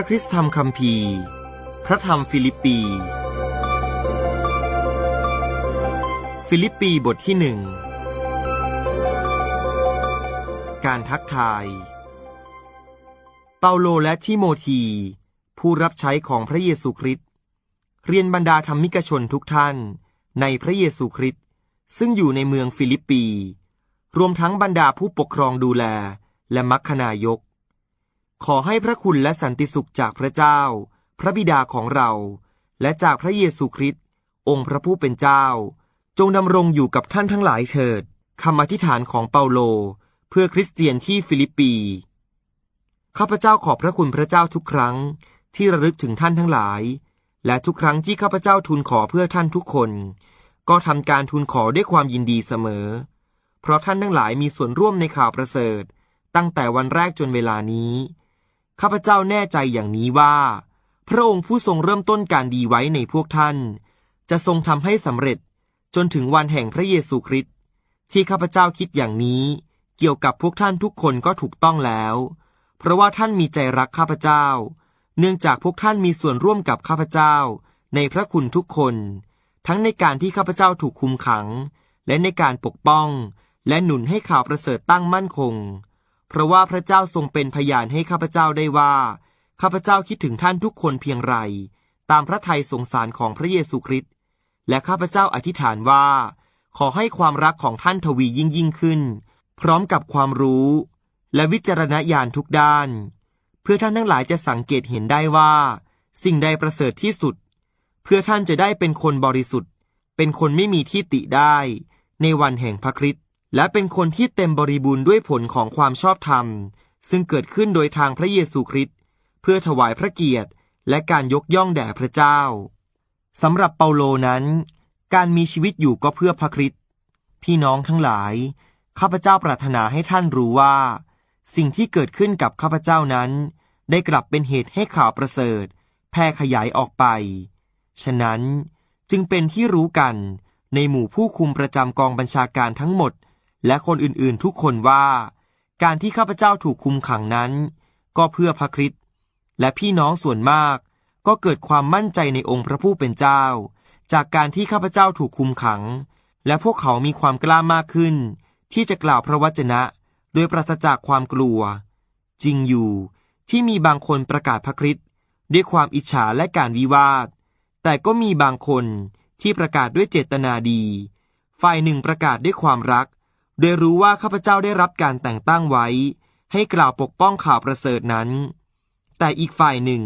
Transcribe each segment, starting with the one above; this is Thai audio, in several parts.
ระคริสตธรรมคัมภีร์ พระธรรมฟิลิปปี ฟิลิปปีบทที่หนึ่ง การทักทาย เปาโลและทิโมธี ผู้รับใช้ของพระเยซูคริสต์ เรียนบรรดาธรรมิกชนทุกท่านในพระเยซูคริสต์ซึ่งอยู่ในเมืองฟิลิปปี รวมทั้งบรรดาผู้ปกครองดูแลและมัคคณายก ขอให้พระคุณและสันติสุขจากพระเจ้า พระบิดาของเรา และจากพระเยซูคริสต์องค์พระผู้เป็นเจ้า จงดำรงอยู่กับท่านทั้งหลายเถิดคำอธิษฐานของเปาโล เพื่อคริสเตียนที่ฟิลิปปีข้าพเจ้าขอบพระคุณพระเจ้าทุกครั้งที่ระลึกถึงท่านทั้งหลาย และทุกครั้งที่ข้าพเจ้าทูลขอเพื่อท่านทุกคน ก็ทำการทูลขอด้วยความยินดีเสมอ เพราะท่านทั้งหลายมีส่วนร่วมในข่าวประเสริฐ ตั้งแต่วันแรกจนเวลานี้ ข้าพเจ้าแน่ใจอย่างนี้ว่า พระองค์ผู้ทรงเริ่มต้นการดีไว้ในพวกท่าน จะทรงทำให้สำเร็จจนถึงวันแห่งพระเยซูคริสต์ที่ข้าพเจ้าคิดอย่างนี้ เกี่ยวกับพวกท่านทุกคนก็ถูกต้องแล้ว เพราะว่าท่านมีใจรักข้าพเจ้า เนื่องจากพวกท่านมีส่วนร่วมกับข้าพเจ้า ในพระคุณทุกคน ทั้งในการที่ข้าพเจ้าถูกคุมขัง และในการปกป้อง และหนุนให้ข่าวประเสริฐตั้งมั่นคง เพราะว่าพระเจ้าทรงเป็นพยานให้ข้าพเจ้าได้ว่า ข้าพเจ้าคิดถึงท่านทุกคนเพียงไร ตามพระทัยสงสารของพระเยซูคริสต์และข้าพเจ้าอธิษฐานว่า ขอให้ความรักของท่านทวียิ่งยิ่งขึ้น พร้อมกับความรู้ และวิจารณญาณทุกด้าน เพื่อท่านทั้งหลายจะสังเกตเห็นได้ว่า สิ่งใดประเสริฐที่สุด เพื่อท่านจะได้เป็นคนบริสุทธิ์ เป็นคนไม่มีที่ติได้ ในวันแห่งพระคริสต์ และเป็นคนที่เต็มบริบูรณ์ด้วยผลของความชอบธรรม ซึ่งเกิดขึ้นโดยทางพระเยซูคริสต์เพื่อถวายพระเกียรติ และการยกย่องแด่พระเจ้าสำหรับเปาโลนั้น การมีชีวิตอยู่ก็เพื่อพระคริสต์พี่น้องทั้งหลาย ข้าพเจ้าปรารถนาให้ท่านรู้ว่า สิ่งที่เกิดขึ้นกับข้าพเจ้านั้น ได้กลับเป็นเหตุให้ข่าวประเสริฐ แพร่ขยายออกไป ฉะนั้นจึงเป็นที่รู้กันในหมู่ผู้คุมประจำกองบัญชาการทั้งหมด และคนอื่นๆทุกคนว่า การที่ข้าพเจ้าถูกคุมขังนั้น ก็เพื่อพระคริสต์และพี่น้องส่วนมากก็เกิดความมั่นใจในองค์พระผู้เป็นเจ้า จากการที่ข้าพเจ้าถูกคุมขัง และพวกเขามีความกล้ามากขึ้น ที่จะกล่าวพระวจนะ โดยปราศจากความกลัว จริงอยู่ที่มีบางคนประกาศพระคริสต์ด้วยความอิจฉาและการวิวาท แต่ก็มีบางคนที่ประกาศด้วยเจตนาดี ฝ่ายหนึ่งประกาศด้วยความรัก โดยรู้ว่าข้าพเจ้าได้รับการแต่งตั้งไว้ ให้กล่าวปกป้องข่าวประเสริฐนั้น แต่อีกฝ่ายหนึ่ง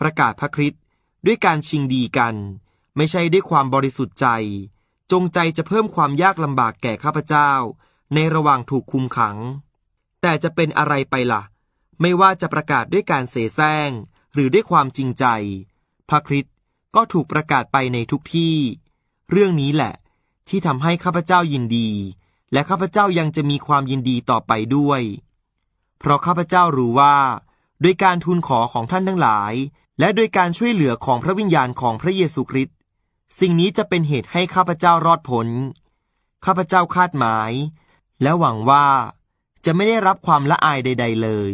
ประกาศพระคริสต์ด้วยการชิงดีกัน ไม่ใช่ด้วยความบริสุทธิ์ใจ จงใจจะเพิ่มความยากลำบากแก่ข้าพเจ้า ในระหว่างถูกคุมขัง แต่จะเป็นอะไรไปละ่ะ ไม่ว่าจะประกาศด้วยการเสแสร้ง หรือด้วยความจริงใจ พระคริสต์ก็ถูกประกาศไปในทุกที่ เรื่องนี้แหละ ที่ทำให้ข้าพเจ้ายินดี และข้าพเจ้ายังจะมีความยินดีต่อไปด้วย เพราะข้าพเจ้ารู้ว่าโดยการทูลขอของท่านทั้งหลาย และโดยการช่วยเหลือของพระวิญญาณของพระเยซูคริสต์สิ่งนี้จะเป็นเหตุให้ข้าพเจ้ารอดพ้นข้าพเจ้าคาดหมาย และหวังว่าจะไม่ได้รับความละอายใด ๆ เลย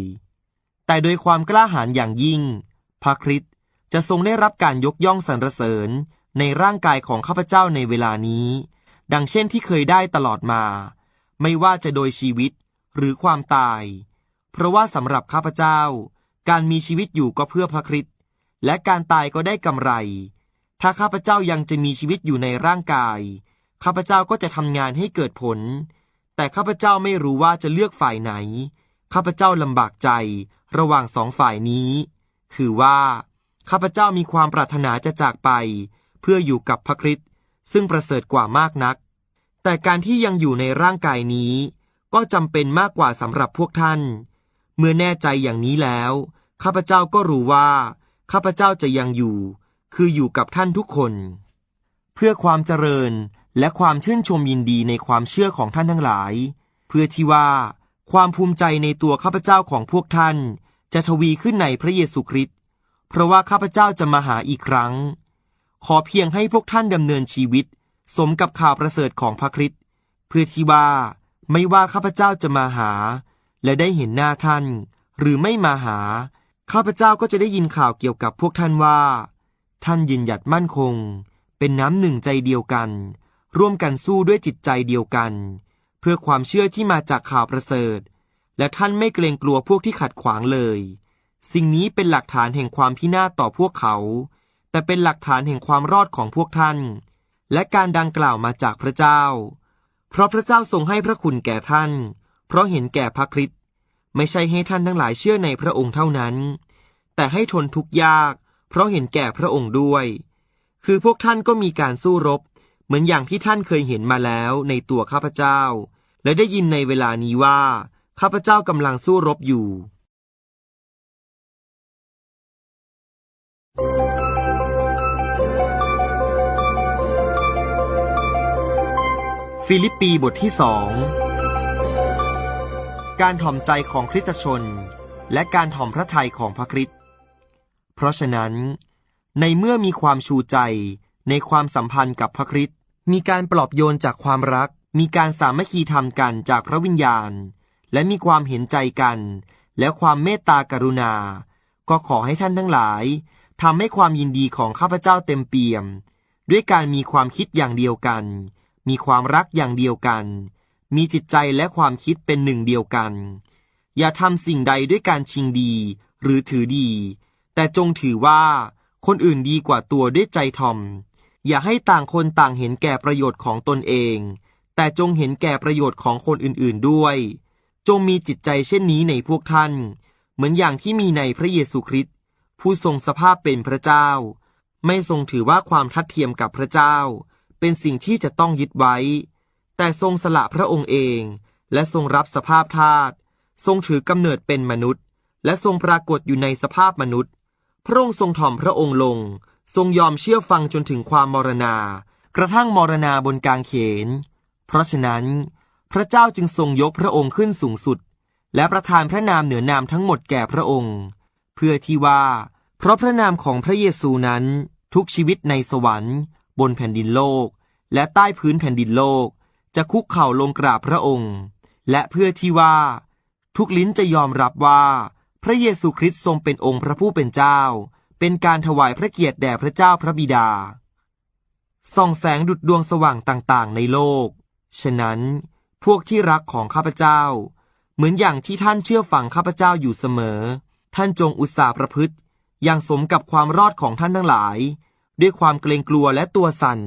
แต่โดยความกล้าหาญอย่างยิ่ง พระคริสต์จะทรงได้รับการยกย่องสรรเสริญในร่างกายของข้าพเจ้าในเวลานี้ ดังเช่นที่เคยได้ตลอดมา ไม่ว่าจะโดยชีวิตหรือความตาย เพราะว่าสำหรับข้าพเจ้า การมีชีวิตอยู่ก็เพื่อพระคริสต์และการตายก็ได้กำไร ถ้าข้าพเจ้ายังจะมีชีวิตอยู่ในร่างกาย ข้าพเจ้าก็จะทำงานให้เกิดผล แต่ข้าพเจ้าไม่รู้ว่าจะเลือกฝ่ายไหน ข้าพเจ้าลำบากใจระหว่างสองฝ่ายนี้ คือว่า ข้าพเจ้ามีความปรารถนาจะจากไป เพื่ออยู่กับพระคริสต์ ซึ่งประเสริฐกว่ามากนัก แต่การที่ยังอยู่ในร่างกายนี้ ก็จำเป็นมากกว่าสำหรับพวกท่าน เมื่อแน่ใจอย่างนี้แล้ว ข้าพเจ้าก็รู้ว่า ข้าพเจ้าจะยังอยู่ คืออยู่กับท่านทุกคน เพื่อความเจริญและความชื่นชมยินดีในความเชื่อของท่านทั้งหลาย เพื่อที่ว่า ความภูมิใจในตัวข้าพเจ้าของพวกท่าน จะทวีขึ้นในพระเยซูคริสต์เพราะว่าข้าพเจ้าจะมาหาอีกครั้ง ขอเพียงให้พวกท่านดำเนินชีวิต สมกับข่าวประเสริฐของพระคริสต์เพื่อที่ว่าไม่ว่าข้าพเจ้าจะมาหา และได้เห็นหน้าท่าน หรือไม่มาหา ข้าพเจ้าก็จะได้ยินข่าวเกี่ยวกับพวกท่านว่า ท่านยืนหยัดมั่นคง เป็นน้ำหนึ่งใจเดียวกัน ร่วมกันสู้ด้วยจิตใจเดียวกัน เพื่อความเชื่อที่มาจากข่าวประเสริฐ และท่านไม่เกรงกลัวพวกที่ขัดขวางเลย สิ่งนี้เป็นหลักฐานแห่งความพินาศต่อพวกเขา แต่เป็นหลักฐานแห่งความรอดของพวกท่าน และการดังกล่าวมาจากพระเจ้า เพราะพระเจ้าทรงให้พระคุณแก่ท่าน เพราะเห็นแก่พระคริสต์ไม่ใช่ให้ท่านทั้งหลายเชื่อในพระองค์เท่านั้น แต่ให้ทนทุกข์ยาก เพราะเห็นแก่พระองค์ด้วย คือพวกท่านก็มีการสู้รบ เหมือนอย่างที่ท่านเคยเห็นมาแล้วในตัวข้าพเจ้า และได้ยินในเวลานี้ว่า ข้าพเจ้ากำลังสู้รบอยู่ ฟิลิปปีบทที่สองการถ่อมใจของคริสตชน และการถ่อมพระทัยของพระคริสต์เพราะฉะนั้น ในเมื่อมีความชูใจในความสัมพันธ์กับพระคริสต์มีการปลอบโยนจากความรัก มีการสามัคคีธรรมกันจากพระวิญญาณ และมีความเห็นใจกัน และความเมตตากรุณา ก็ขอให้ท่านทั้งหลายทำให้ความยินดีของข้าพเจ้าเต็มเปี่ยม ด้วยการมีความคิดอย่างเดียวกัน มีความรักอย่างเดียวกัน มีจิตใจและความคิดเป็นหนึ่งเดียวกัน อย่าทำสิ่งใดด้วยการชิงดีหรือถือดี แต่จงถือว่า คนอื่นดีกว่าตัวด้วยใจทอม อย่าให้ต่างคนต่างเห็นแก่ประโยชน์ของตนเอง แต่จงเห็นแก่ประโยชน์ของคนอื่นๆด้วย จงมีจิตใจเช่นนี้ในพวกท่าน เหมือนอย่างที่มีในพระเยซูคริสต์ผู้ทรงสภาพเป็นพระเจ้า ไม่ทรงถือว่าความทัดเทียมกับพระเจ้า เป็นสิ่งที่จะต้องยึดไว้ แต่ทรงสละพระองค์เอง และทรงรับสภาพทาสทรงถือกำเนิดเป็นมนุษย์ และทรงปรากฏอยู่ในสภาพมนุษย์ พระองค์ทรงถ่อมพระองค์ลง ทรงยอมเชื่อฟังจนถึงความมรณา กระทั่งมรณาบนกางเขน เพราะฉะนั้น พระเจ้าจึงทรงยกพระองค์ขึ้นสูงสุด และประทานพระนามเหนือนามทั้งหมดแก่พระองค์ เพื่อที่ว่า เพราะพระนามของพระเยซูนั้นทุกชีวิตในสวรรค์ บนแผ่นดินโลก และใต้พื้นแผ่นดินโลก จะคุกเข่าลงกราบพระองค์ และเพื่อที่ว่า ทุกลิ้นจะยอมรับว่า พระเยซูคริสต์ทรงเป็นองค์พระผู้เป็นเจ้า เป็นการถวายพระเกียรติแด่พระเจ้าพระบิดา ส่องแสงดุจดวงสว่างต่างๆ ในโลก ฉะนั้นพวกที่รักของข้าพเจ้า เหมือนอย่างที่ท่านเชื่อฟังข้าพเจ้าอยู่เสมอ ท่านจงอุตสาห์ประพฤติ อย่างสมกับความรอดของท่านทั้งหลาย ด้วยความเกรงกลัวและตัวสั่น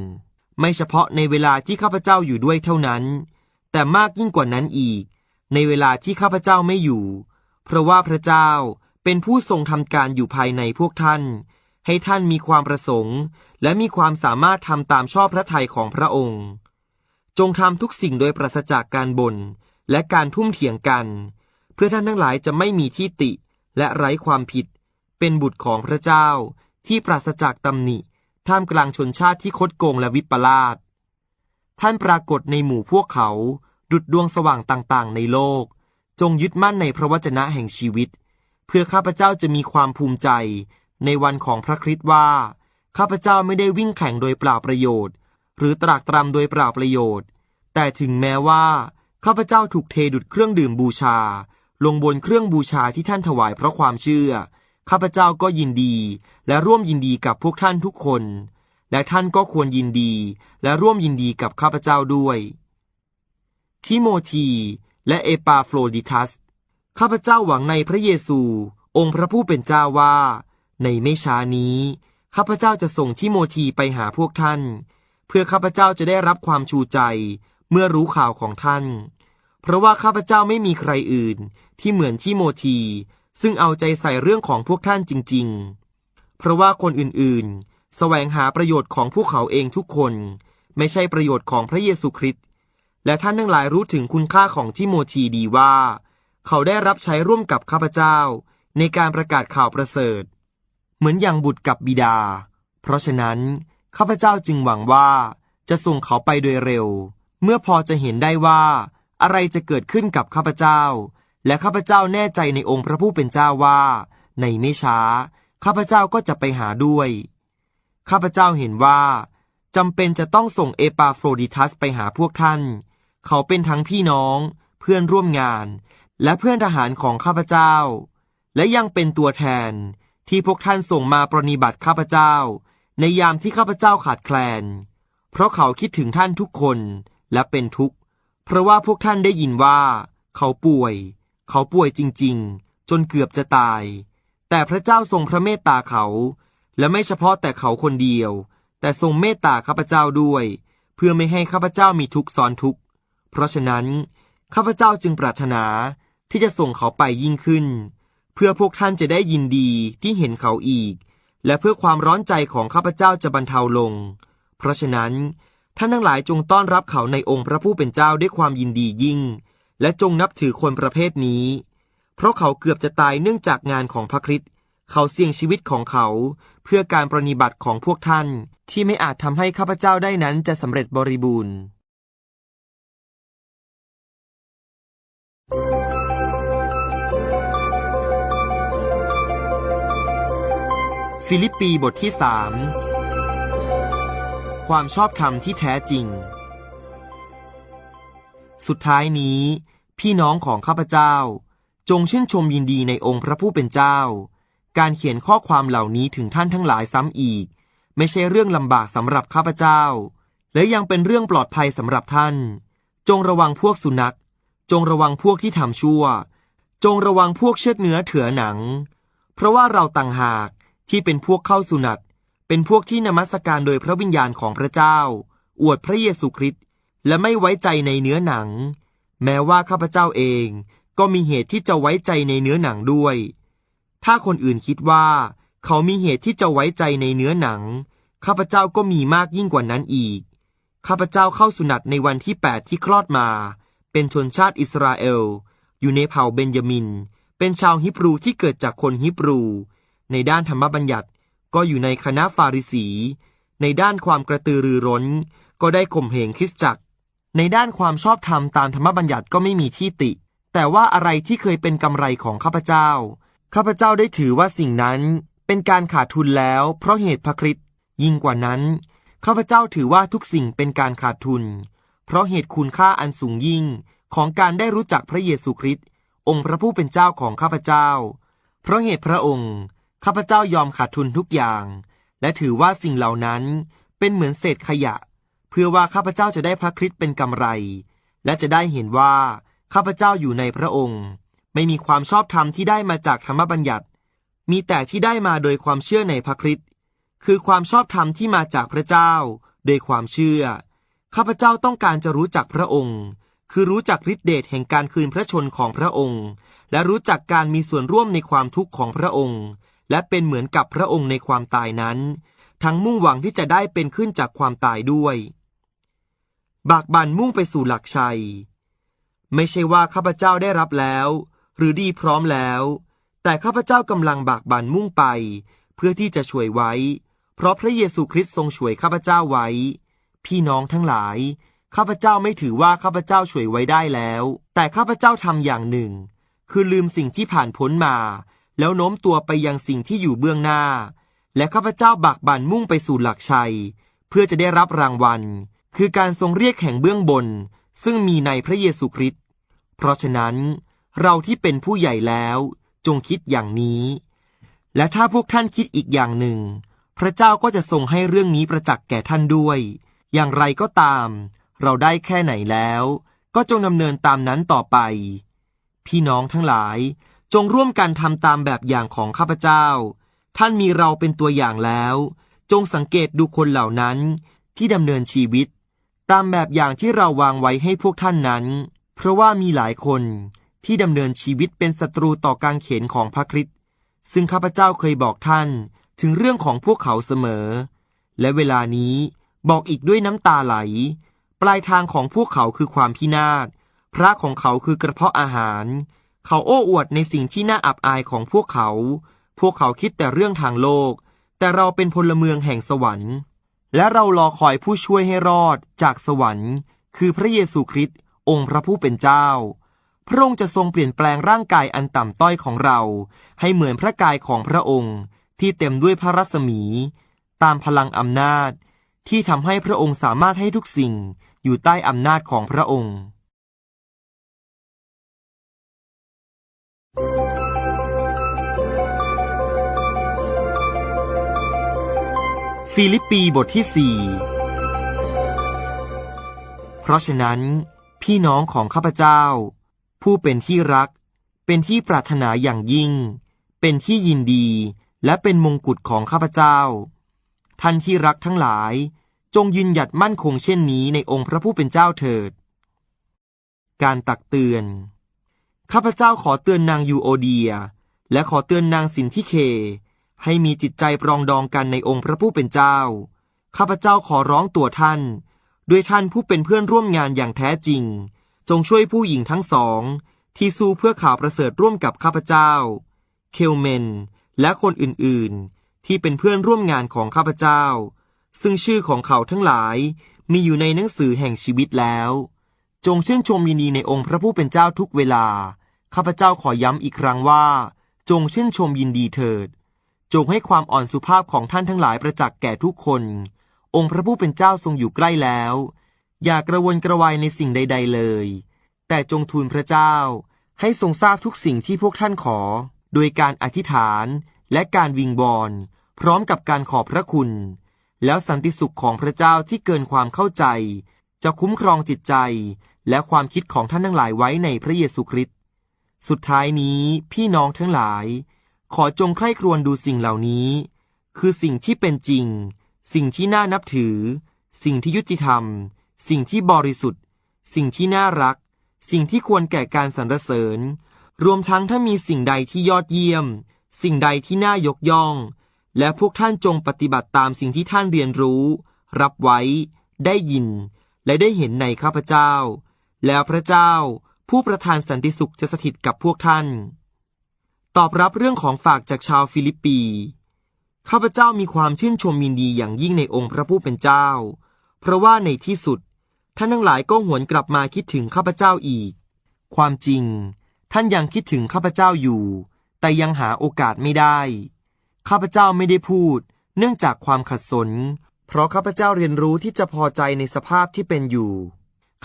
ไม่เฉพาะในเวลาที่ข้าพเจ้าอยู่ด้วยเท่านั้น แต่มากยิ่งกว่านั้นอีก ในเวลาที่ข้าพเจ้าไม่อยู่ เพราะว่าพระเจ้าเป็นผู้ทรงทำการอยู่ภายในพวกท่าน ให้ท่านมีความประสงค์ และมีความสามารถทำตามชอบพระทัยของพระองค์ จงทำทุกสิ่งโดยปราศจากการบน่นและการทุ่มเถียงกัน เพื่อท่านทั้งหลายจะไม่มีที่ติและไร้ความผิด เป็นบุตรของพระเจ้าที่ปราศจากตำหนิ ท่ามกลางชนชาติที่คดโกงและวิปลาสท่านปรากฏในหมู่พวกเขา ดุดดวงสว่างต่างๆ ในโลก จงยึดมั่นในพระวจนะแห่งชีวิต เพื่อข้าพเจ้าจะมีความภูมิใจ ในวันของพระคริสต์ว่า ข้าพเจ้าไม่ได้วิ่งแข่งโดยเปล่าประโยชน์ หรือตรากตรำโดยเปล่าประโยชน์ แต่ถึงแม้ว่า ข้าพเจ้าถูกเทดุดเครื่องดื่มบูชา ลงบนเครื่องบูชาที่ท่านถวายเพราะความเชื่อ ข้าพเจ้าก็ยินดี และร่วมยินดีกับพวกท่านทุกคน และท่านก็ควรยินดีและร่วมยินดีกับข้าพเจ้าด้วย ทิโมธีและเอปาโฟรดิทัส ข้าพเจ้าหวังในพระเยซู องค์พระผู้เป็นเจ้าว่า ในไม่ช้านี้ ข้าพเจ้าจะส่งทิโมธีไปหาพวกท่าน เพื่อข้าพเจ้าจะได้รับความชูใจเมื่อรู้ข่าวของท่าน เพราะว่าข้าพเจ้าไม่มีใครอื่นที่เหมือนทิโมธีซึ่งเอาใจใส่เรื่องของพวกท่านจริง ๆ เพราะว่าคนอื่นๆ แสวงหาประโยชน์ของพวกเขาเองทุกคน ไม่ใช่ประโยชน์ของพระเยซูคริสต์และท่านทั้งหลายรู้ถึงคุณค่าของทิโมธีดีว่า เขาได้รับใช้ร่วมกับข้าพเจ้า ในการประกาศข่าวประเสริฐ เหมือนอย่างบุตรกับบิดา เพราะฉะนั้น ข้าพเจ้าจึงหวังว่าจะส่งเขาไปโดยเร็ว เมื่อพอจะเห็นได้ว่า อะไรจะเกิดขึ้นกับข้าพเจ้า และข้าพเจ้าแน่ใจในองค์พระผู้เป็นเจ้าว่า ในไม่ช้า ข้าพเจ้าก็จะไปหาด้วย ข้าพเจ้าเห็นว่าจำเป็นจะต้องส่งเอปาโฟรดิทัสไปหาพวกท่าน เขาเป็นทั้งพี่น้อง เพื่อนร่วมงาน และเพื่อนทหารของข้าพเจ้า และยังเป็นตัวแทนที่พวกท่านส่งมาปรนนิบัติข้าพเจ้า ในยามที่ข้าพเจ้าขาดแคลน เพราะเขาคิดถึงท่านทุกคนและเป็นทุกข์ เพราะว่าพวกท่านได้ยินว่า เขาป่วย เขาป่วยจริง ๆ จนเกือบจะตาย แต่พระเจ้าทรงพระเมตตาเขา และไม่เฉพาะแต่เขาคนเดียว แต่ทรงเมตตาข้าพเจ้าด้วย เพื่อไม่ให้ข้าพเจ้ามีทุกข์ซ้อนทุกข์เพราะฉะนั้นข้าพเจ้าจึงปรารถนาที่จะส่งเขาไปยิ่งขึ้น เพื่อพวกท่านจะได้ยินดีที่เห็นเขาอีก และเพื่อความร้อนใจของข้าพเจ้าจะบรรเทาลง เพราะฉะนั้นท่านทั้งหลายจงต้อนรับเขาในองค์พระผู้เป็นเจ้าด้วยความยินดียิ่ง และจงนับถือคนประเภทนี้ เพราะเขาเกือบจะตายเนื่องจากงานของพระคริสต์เขาเสี่ยงชีวิตของเขา เพื่อการปรนนิบัติของพวกท่านที่ไม่อาจทำให้ข้าพเจ้าได้นั้นจะสำเร็จบริบูรณ์ฟิลิปปีบทที่สามความชอบธรรมที่แท้จริง สุดท้ายนี้ พี่น้องของข้าพเจ้า จงชื่นชมยินดีในองค์พระผู้เป็นเจ้า การเขียนข้อความเหล่านี้ถึงท่านทั้งหลายซ้ำอีก ไม่ใช่เรื่องลำบากสำหรับข้าพเจ้า และยังเป็นเรื่องปลอดภัยสำหรับท่าน จงระวังพวกสุนัข จงระวังพวกที่ทำชั่ว จงระวังพวกเชือดเนื้อเถือหนัง เพราะว่าเราต่างหากที่เป็นพวกเข้าสุนัตเป็นพวกที่นมัสการโดยพระวิญญาณของพระเจ้า อวดพระเยซูคริสต์และไม่ไว้ใจในเนื้อหนัง แม้ว่าข้าพเจ้าเอง ก็มีเหตุที่จะไว้ใจในเนื้อหนังด้วย ถ้าคนอื่นคิดว่า เขามีเหตุที่จะไว้ใจในเนื้อหนัง ข้าพเจ้าก็มีมากยิ่งกว่านั้นอีก ข้าพเจ้าเข้าสุนัตในวันที่แปดที่คลอดมา เป็นชนชาติอิสราเอล อยู่ในเผ่าเบนยามิน เป็นชาวฮิบรูที่เกิดจากคนฮิบรู ในด้านธรรมบัญญัติก็อยู่ในคณะฟาริสี ในด้านความกระตือรือร้น ก็ได้ข่มเหงคริสตจักร ในด้านความชอบธรรมตามธรรมบัญญัติก็ไม่มีที่ติ แต่ว่าอะไรที่เคยเป็นกำไรของข้าพเจ้า ข้าพเจ้าได้ถือว่าสิ่งนั้นเป็นการขาดทุนแล้ว เพราะเหตุพระคริสต์ยิ่งกว่านั้น ข้าพเจ้าถือว่าทุกสิ่งเป็นการขาดทุน เพราะเหตุคุณค่าอันสูงยิ่งของการได้รู้จักพระเยซูคริสต์องค์พระผู้เป็นเจ้าของข้าพเจ้า เพราะเหตุพระองค์ข้าพเจ้ายอมขาดทุนทุกอย่าง และถือว่าสิ่งเหล่านั้นเป็นเหมือนเศษขยะ เพื่อว่าข้าพเจ้าจะได้พระคริสต์เป็นกำไร และจะได้เห็นว่า ข้าพเจ้าอยู่ในพระองค์ ไม่มีความชอบธรรมที่ได้มาจากธรรมบัญญัติ มีแต่ที่ได้มาโดยความเชื่อในพระคริสต์คือความชอบธรรมที่มาจากพระเจ้า โดยความเชื่อ ข้าพเจ้าต้องการจะรู้จักพระองค์ คือรู้จักฤทธิเดชแห่งการคืนพระชนของพระองค์ และรู้จักการมีส่วนร่วมในความทุกข์ของพระองค์ และเป็นเหมือนกับพระองค์ในความตายนั้น ทั้งมุ่งหวังที่จะได้เป็นขึ้นจากความตายด้วย บากบันมุ่งไปสู่หลักชัย ไม่ใช่ว่าข้าพเจ้าได้รับแล้ว หรือดีพร้อมแล้ว แต่ข้าพเจ้ากำลังบากบันมุ่งไป เพื่อที่จะช่วยไว้ เพราะพระเยซูคริสต์ทรงช่วยข้าพเจ้าไว้ พี่น้องทั้งหลาย ข้าพเจ้าไม่ถือว่าข้าพเจ้าช่วยไว้ได้แล้ว แต่ข้าพเจ้าทำอย่างหนึ่ง คือลืมสิ่งที่ผ่านพ้นมา แล้วโน้มตัวไปยังสิ่งที่อยู่เบื้องหน้า และข้าพเจ้าบากบันมุ่งไปสู่หลักชัย เพื่อจะได้รับรางวัล คือการทรงเรียกแห่งเบื้องบน ซึ่งมีในพระเยซูคริสต์ เพราะฉะนั้นเราที่เป็นผู้ใหญ่แล้วจงคิดอย่างนี้ และถ้าพวกท่านคิดอีกอย่างหนึ่ง พระเจ้าก็จะทรงให้เรื่องนี้ประจักษ์แก่ท่านด้วย อย่างไรก็ตาม เราได้แค่ไหนแล้ว ก็จงดำเนินตามนั้นต่อไป พี่น้องทั้งหลายจงร่วมกันทำตามแบบอย่างของข้าพเจ้า ท่านมีเราเป็นตัวอย่างแล้ว จงสังเกตดูคนเหล่านั้นที่ดำเนินชีวิต ตามแบบอย่างที่เราวางไว้ให้พวกท่านนั้น เพราะว่ามีหลายคนที่ดำเนินชีวิตเป็นศัตรูต่อการเขนของพระคริสต์ซึ่งข้าพเจ้าเคยบอกท่านถึงเรื่องของพวกเขาเสมอ และเวลานี้บอกอีกด้วยน้ำตาไหล ปลายทางของพวกเขาคือความพินาศ พระของเขาคือกระเพาะอาหาร เขาโอ้อวดในสิ่งที่น่าอับอายของพวกเขา พวกเขาคิดแต่เรื่องทางโลก แต่เราเป็นพลเมืองแห่งสวรรค์ และเรารอคอยผู้ช่วยให้รอดจากสวรรค์ คือพระเยซูคริสต์องค์พระผู้เป็นเจ้า พระองค์จะทรงเปลี่ยนแปลงร่างกายอันต่ำต้อยของเรา ให้เหมือนพระกายของพระองค์ที่เต็มด้วยพระรัศมี ตามพลังอำนาจ ที่ทำให้พระองค์สามารถให้ทุกสิ่งอยู่ใต้อำนาจของพระองค์ ฟิลิปปีบทที่สี่เพราะฉะนั้น พี่น้องของข้าพเจ้า ผู้เป็นที่รัก เป็นที่ปรารถนาอย่างยิ่ง เป็นที่ยินดี และเป็นมงกุฎของข้าพเจ้า ท่านที่รักทั้งหลาย จงยืนหยัดมั่นคงเช่นนี้ในองค์พระผู้เป็นเจ้าเถิด การตักเตือน ข้าพเจ้าขอเตือนนางยูโอเดีย และขอเตือนนางสินทิเค ให้มีจิตใจปรองดองกันในองค์พระผู้เป็นเจ้า ข้าพเจ้าขอร้องตัวท่าน ด้วยท่านผู้เป็นเพื่อนร่วมงานอย่างแท้จริง จงช่วยผู้หญิงทั้งสอง ที่สู้เพื่อข่าวประเสริฐร่วมกับข้าพเจ้า เคลเมน และคนอื่นๆ ที่เป็นเพื่อนร่วมงานของข้าพเจ้า ซึ่งชื่อของเขาทั้งหลายมีอยู่ในหนังสือแห่งชีวิตแล้ว จงชื่นชมยินดีในองค์พระผู้เป็นเจ้าทุกเวลา ข้าพเจ้าขอย้ำอีกครั้งว่า จงชื่นชมยินดีเถิด จงให้ความอ่อนสุภาพของท่านทั้งหลายประจักษ์แก่ทุกคน องค์พระผู้เป็นเจ้าทรงอยู่ใกล้แล้ว อย่ากระวนกระวายในสิ่งใด ๆเลย แต่จงทูลพระเจ้า ให้ทรงทราบทุกสิ่งที่พวกท่านขอ โดยการอธิษฐานและการวิงวอนพร้อมกับการขอบพระคุณ แล้วสันติสุขของพระเจ้าที่เกินความเข้าใจ จะคุ้มครองจิตใจ และความคิดของท่านทั้งหลายไว้ในพระเยซูคริสต์สุดท้ายนี้พี่น้องทั้งหลาย ขอจงใคร่ครวญดูสิ่งเหล่านี้ คือสิ่งที่เป็นจริง สิ่งที่น่านับถือ สิ่งที่ยุติธรรม สิ่งที่บริสุทธิ์ สิ่งที่น่ารัก สิ่งที่ควรแก่การสรรเสริญ รวมทั้งถ้ามีสิ่งใดที่ยอดเยี่ยม สิ่งใดที่น่ายกย่อง และพวกท่านจงปฏิบัติตามสิ่งที่ท่านเรียนรู้ รับไว้ ได้ยิน และได้เห็นในข้าพเจ้า แล้วพระเจ้า ผู้ประทานสันติสุขจะสถิตกับพวกท่าน ตอบรับเรื่องของฝากจากชาวฟิลิปปี ข้าพเจ้ามีความชื่นชมยินดีอย่างยิ่งในองค์พระผู้เป็นเจ้า เพราะว่าในที่สุด ท่านทั้งหลายก็หวนกลับมาคิดถึงข้าพเจ้าอีก ความจริง ท่านยังคิดถึงข้าพเจ้าอยู่ แต่ยังหาโอกาสไม่ได้ ข้าพเจ้าไม่ได้พูด เนื่องจากความขัดสน เพราะข้าพเจ้าเรียนรู้ที่จะพอใจในสภาพที่เป็นอยู่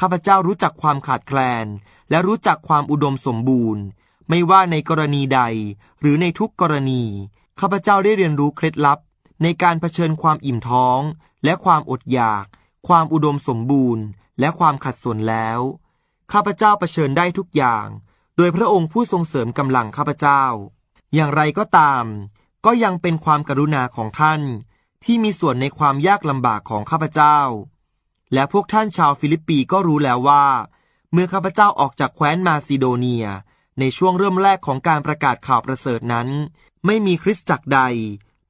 ข้าพเจ้ารู้จักความขาดแคลน และรู้จักความอุดมสมบูรณ์ ไม่ว่าในกรณีใด หรือในทุกกรณี ข้าพเจ้าได้เรียนรู้เคล็ดลับ ในการเผชิญความอิ่มท้อง และความอดอยาก ความอุดมสมบูรณ์ และความขัดสนแล้ว ข้าพเจ้าเผชิญได้ทุกอย่าง โดยพระองค์ผู้ทรงเสริมกำลังข้าพเจ้า อย่างไรก็ตาม ก็ยังเป็นความกรุณาของท่าน ที่มีส่วนในความยากลำบากของข้าพเจ้า และพวกท่านชาวฟิลิปปีก็รู้แล้วว่า เมื่อข้าพเจ้าออกจากแคว้นมาซิโดเนีย ในช่วงเริ่มแรกของการประกาศข่าวประเสริฐนั้น ไม่มีคริสตจักรใด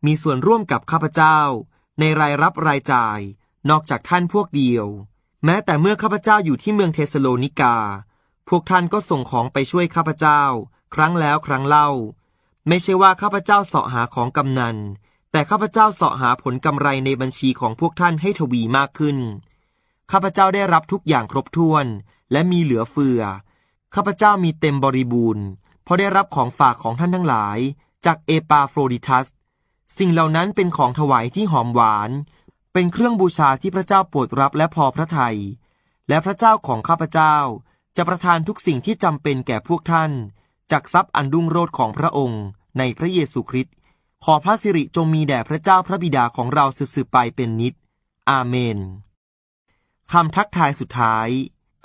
มีส่วนร่วมกับข้าพเจ้า ในรายรับรายจ่าย นอกจากท่านพวกเดียว แม้แต่เมื่อข้าพเจ้าอยู่ที่เมืองเทสโลนิกา พวกท่านก็ส่งของไปช่วยข้าพเจ้า ครั้งแล้วครั้งเล่า ไม่ใช่ว่าข้าพเจ้าเสาะหาของกำนัน แต่ข้าพเจ้าเสาะหาผลกำไรในบัญชีของพวกท่านให้ทวีมากขึ้น ข้าพเจ้าได้รับทุกอย่างครบถ้วน และมีเหลือเฟือ ข้าพเจ้ามีเต็มบริบูรณ์ เพราะได้รับของฝากของท่านทั้งหลาย จากเอปาโฟรดิทัส สิ่งเหล่านั้นเป็นของถวายที่หอมหวาน เป็นเครื่องบูชาที่พระเจ้าโปรดรับและพอพระทยัย และพระเจ้าของข้าพเจ้าจะประทานทุกสิ่งที่จำเป็นแก่พวกท่าน จากทรัพย์อันรุ่งโรจน์ของพระองค์ ในพระเยซูคริสต์ ขอพระสิริจงมีแด่พระเจ้าพระบิดาของเราสืบๆไปเป็นนิจ อาเมน คำทักทายสุดท้าย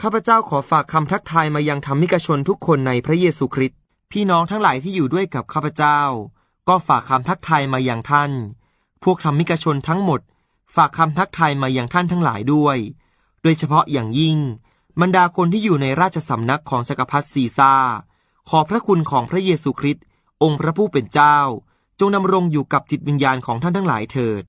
ข้าพเจ้าขอฝากคำทักทายมายังธรรมิกชนทุกคนในพระเยซูคริสต์พี่น้องทั้งหลายที่อยู่ด้วยกับข้าพเจ้า ก็ฝากคำทักทายมายังท่าน พวกธรรมิกชนทั้งหมด ฝากคำทักทายมายังท่านทั้งหลายด้วย โดยเฉพาะอย่างยิ่ง บรรดาคนที่อยู่ในราชสำนักของจักพรรดิซีซาขอพระคุณของพระเยซูคริสต์องค์พระผู้เป็นเจ้า จงดำรงอยู่กับจิตวิญญาณของท่านทั้งหลายเถิด